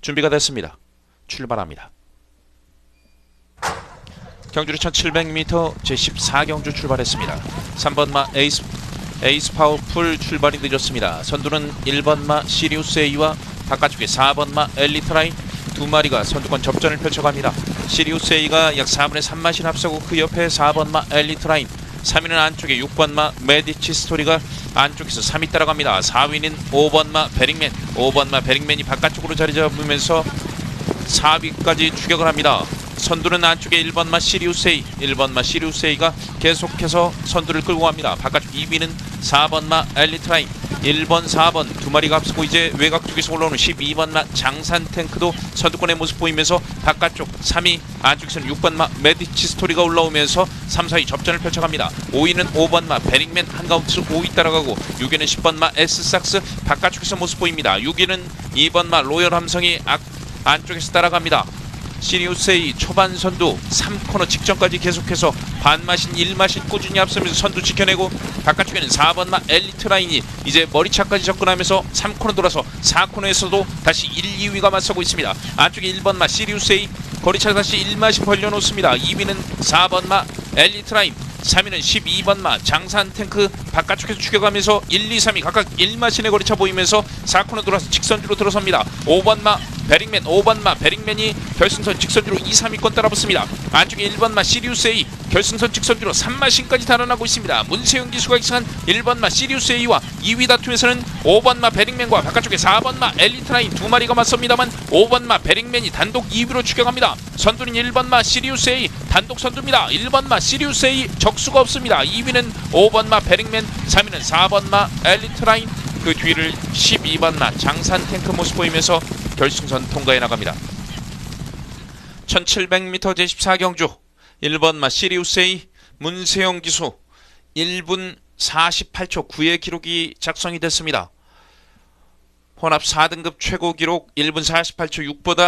준비가 됐습니다. 출발합니다. 경주리 1700m 제14경주 출발했습니다. 3번마 에이스 에이스 파워풀 출발이 늦었습니다. 선두는 1번마 시리우스 A와 바깥쪽에 4번마 엘리트라인 두 마리가 선두권 접전을 펼쳐갑니다. 시리우스 A가 약 4분의 3마신 앞서고 그 옆에 4번마 엘리트라인 3위는 안쪽에 6번마 메디치 스토리가 안쪽에서 3위 따라갑니다. 4위는 5번마 베링맨 5번마 베링맨이 바깥쪽으로 자리 잡으면서 4위까지 추격을 합니다. 선두는 안쪽에 1번마 시리우세이 1번마 시리우세이가 계속해서 선두를 끌고 갑니다. 바깥쪽 2위는 4번마 엘리트라인 1번 4번 두 마리가 앞서고 이제 외곽 쪽에서 올라오는 12번마 장산 탱크도 선두권의 모습 보이면서 바깥쪽 3위 안쪽에서는 6번 마 메디치 스토리가 올라오면서 3, 4위 접전을 펼쳐갑니다. 5위는 5번 마 베링맨 한가운데서 5위 따라가고 6위는 10번마 S삭스 바깥쪽에서 모습 보입니다. 6위는 2번 마 로열 함성이 악, 안쪽에서 따라갑니다. 시리우스의 초반 선두 3코너 직전까지 계속해서 반마신 1마신 꾸준히 앞서면서 선두 지켜내고 바깥쪽에는 4번마 엘리트 라인이 이제 머리차까지 접근하면서 3코너 돌아서 4코너에서도 다시 1, 2위가 맞서고 있습니다. 안쪽에 1번마 시리우스의 거리차 다시 1마신 벌려놓습니다. 2위는 4번마 엘리트 라인 3위는 12번마 장산 탱크 바깥쪽에서 추격하면서 1, 2, 3위 각각 1마신의 거리차 보이면서 4코너 돌아서 직선주로 들어섭니다. 5번마 베링맨 5번마 베링맨이 결승선 직선주로 2, 3위권 따라붙습니다. 안쪽에 1번마 시리우스 A 결승선 직선주로 3마신까지 달아나고 있습니다. 문세윤 기수가 기승한 1번마 시리우스 A와 2위 다툼에서는 5번마 베링맨과 바깥쪽에 4번마 엘리트라인 두 마리가 맞섭니다만 5번마 베링맨이 단독 2위로 추격합니다. 선두는 1번마 시리우스 A 단독 선두입니다. 1번마 시리우스 A 적수가 없습니다. 2위는 5번마 베링맨 3위는 4번마 엘리트라인 그 뒤를 12번마 장산 탱크 모습 보이면서 결승선 통과해 나갑니다. 1700m 제14 경주 1번 마 시리우스 A 문세영 기수 1분 48초 9의 기록이 작성이 됐습니다. 혼합 4등급 최고 기록 1분 48초 6보다